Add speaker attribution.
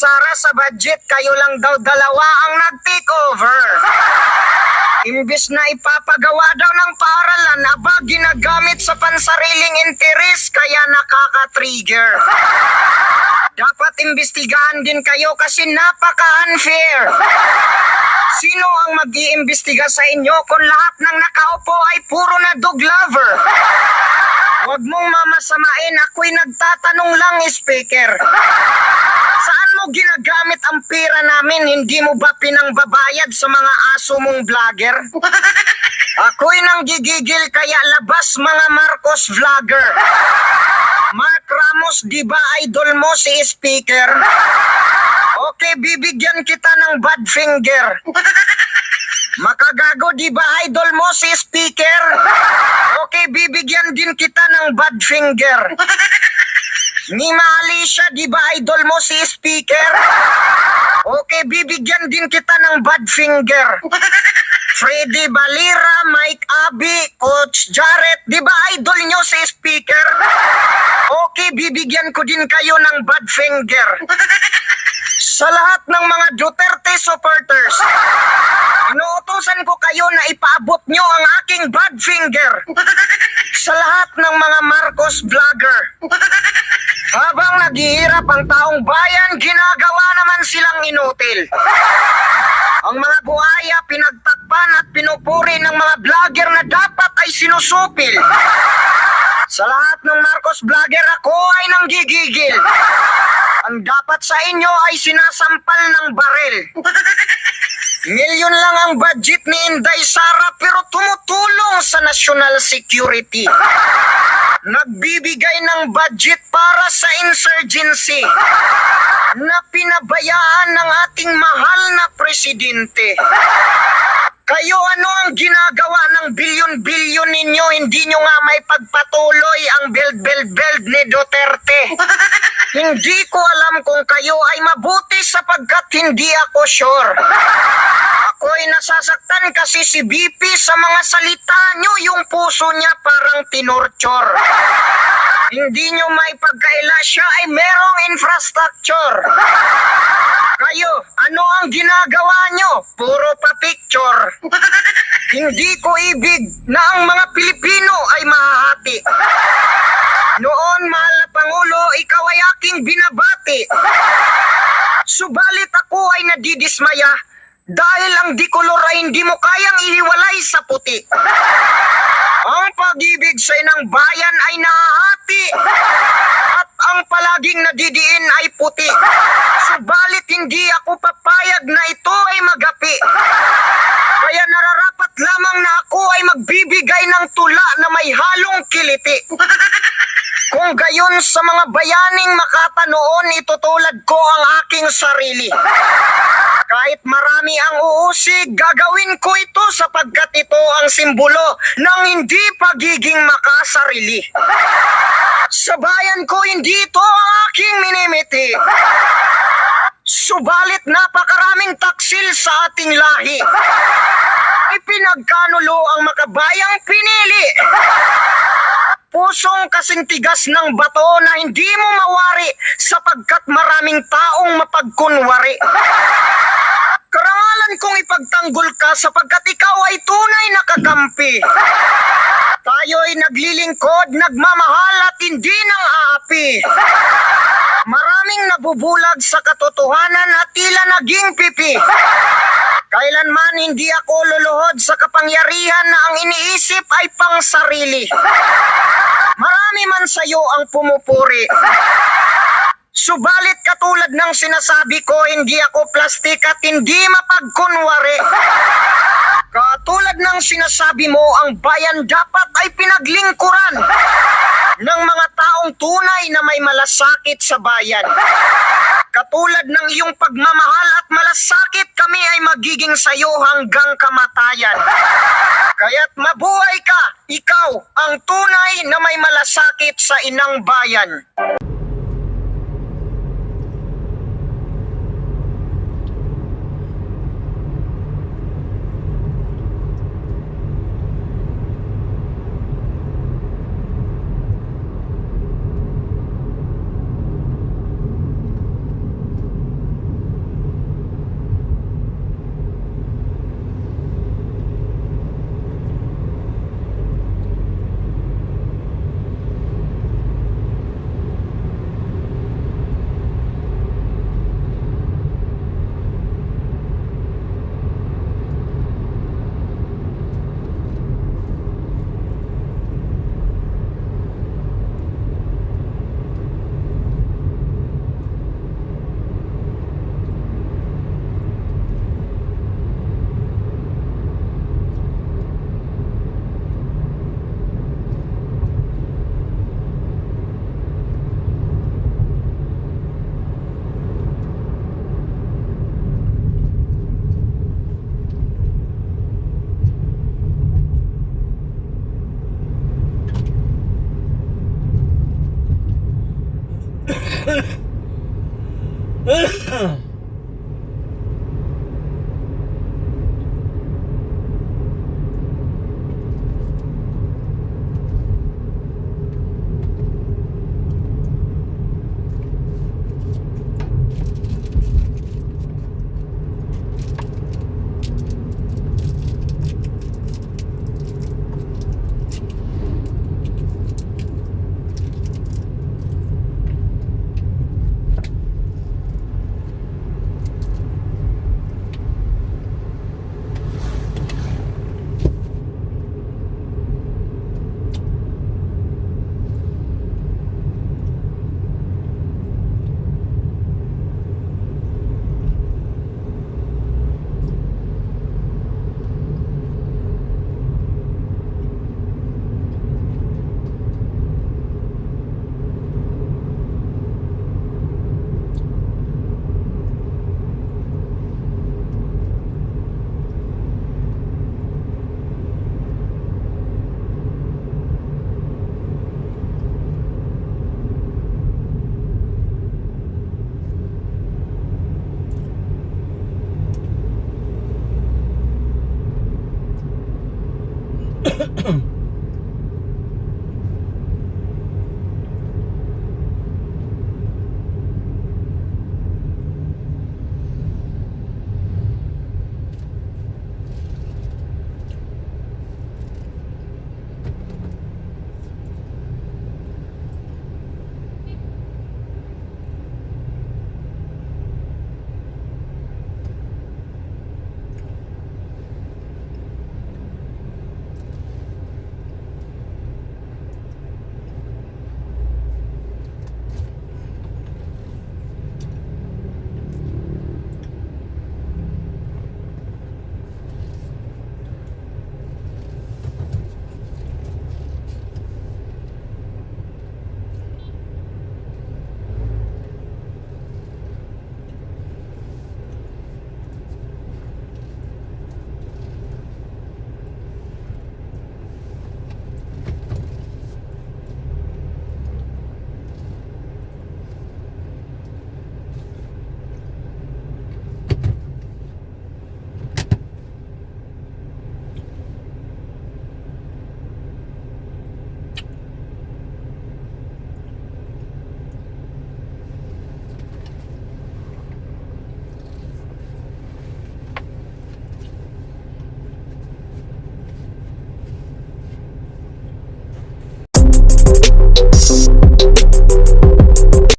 Speaker 1: Sara sa budget, kayo lang daw dalawa ang nag-take over. Imbis na ipapagawa daw ng paaralan, aba ginagamit sa pansariling interes kaya nakaka-trigger. Dapat imbestigahan din kayo kasi napaka-unfair. Sino ang mag-iimbestiga sa inyo kung lahat ng nakaupo ay puro na dog lover? Huwag mong mamasamain, ako'y nagtatanong lang, speaker. Saan mo ginagamit ang pera namin? Hindi mo ba pinangbabayad sa mga aso mong vlogger? Ako'y nanggigigil kaya labas mga Marcos vlogger. Mark Ramos, di ba idol mo si speaker? Okay, bibigyan kita ng bad finger. Makagago, di ba idol mo si speaker? Okay, bibigyan din kita ng bad finger. Ni Alicia, di ba idol mo si speaker? Okay, bibigyan din kita ng bad finger. Freddy Balira, Mike Abi, Coach Jarrett, di ba idol nyo si speaker? Okay, bibigyan ko din kayo ng bad finger. Sa lahat ng mga Duterte supporters, inuutosan ko kayo na ipaabot nyo ang aking bad finger sa lahat ng mga Marcos vlogger. Habang naghihirap ang taong bayan, ginagawa naman silang inutil. Ang mga buhaya pinagtakpan at pinupuri ng mga vlogger na dapat ay sinusupil. Sa lahat ng Marcos vlogger ako ay nanggigigil. Ang dapat sa inyo ay sinasampal ng baril. Milyon lang ang budget ni Inday Sara pero tumutulong sa national security. Nagbibigay ng budget para sa insurgency na pinabayaan ng ating mahal na presidente. Kayo ano ang ginagawa ng bilyon-bilyon ninyo? Hindi nyo nga may pagpatuloy ang build-build-build ni Duterte. hindi ko alam kung kayo ay mabuti sapagkat hindi ako sure. Ako'y nasasaktan kasi si BP sa mga salita nyo, yung puso niya parang tinorture. Hindi nyo may pagkaila siya ay merong infrastructure. Kayo, ano ang ginagawa nyo? Puro pa picture. Hindi ko ibig na ang mga Pilipino ay mahahati. Noon, mahal na Pangulo, ikaw ay aking binabati. Subalit ako ay nadidismaya dahil ang dikolor ay hindi mo kayang ihiwalay sa puti. Ang pag-ibig sa inang bayan ay nahahati at ang palaging nadidiin ay puti. Subalit hindi ako papayag na ito ay magapi. Kaya nararapat lamang na ako ay magbibigay ng tula na may halong kiliti. Kung gayon sa mga bayaning makatanoon, itutulad ko ang aking sarili. Kahit marami ang uusig, gagawin ko ito sapagkat ito ang simbolo ng hindi pagiging makasarili. Sa bayan ko, hindi ito ang aking minimiti. Subalit napakaraming taksil sa ating lahi. Ipinagkanulo ang makabayang pinili. Pusong kasing tigas ng bato na hindi mo mawari sapagkat maraming taong mapagkunwari. Karangalan kong ipagtanggol ka sapagkat ikaw ay tunay na kakampi. Tayo ay naglilingkod, nagmamahal at hindi nang aapi. Maraming nabubulag sa katotohanan at tila naging pipi. Kailanman hindi ako luluhod sa kapangyarihan na ang iniisip ay pang sarili. Marami man sa'yo ang pumupuri. Subalit katulad ng sinasabi ko, hindi ako plastik at hindi mapagkunwari. Katulad ng sinasabi mo, ang bayan dapat ay pinaglingkuran ng mga taong tunay na may malasakit sa bayan. Katulad ng iyong pagmamahal at malasakit, kami ay magiging sayo hanggang kamatayan. Kaya't mabuhay ka, ikaw, ang tunay na may malasakit sa inang bayan.